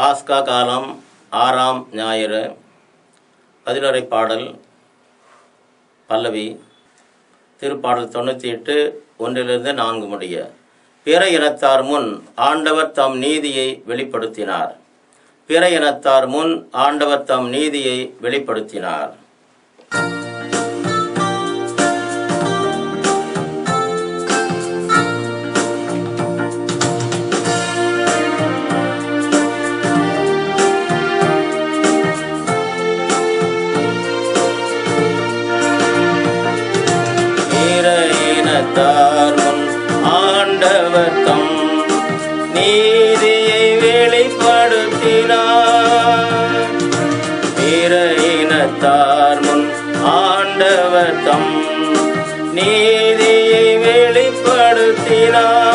பாஸ்கா காலம் ஆறாம் ஞாயிறு பதிலுரை பாடல் பல்லவி. திருப்பாடல் தொண்ணூற்றி எட்டு ஒன்றிலிருந்து நான்கு முடிய. பிற இனத்தார் முன் ஆண்டவர் தம் நீதியை வெளிப்படுத்தினார். பிற இனத்தார் முன் ஆண்டவர் தம் நீதியை வெளிப்படுத்தினார். இனத்தார் ஆண்டவர் தம் நீதியை வெளிப்படுத்தினார். பிற இனத்தார் முன் ஆண்டவர் தம் நீதியை வெளிப்படுத்தினார்.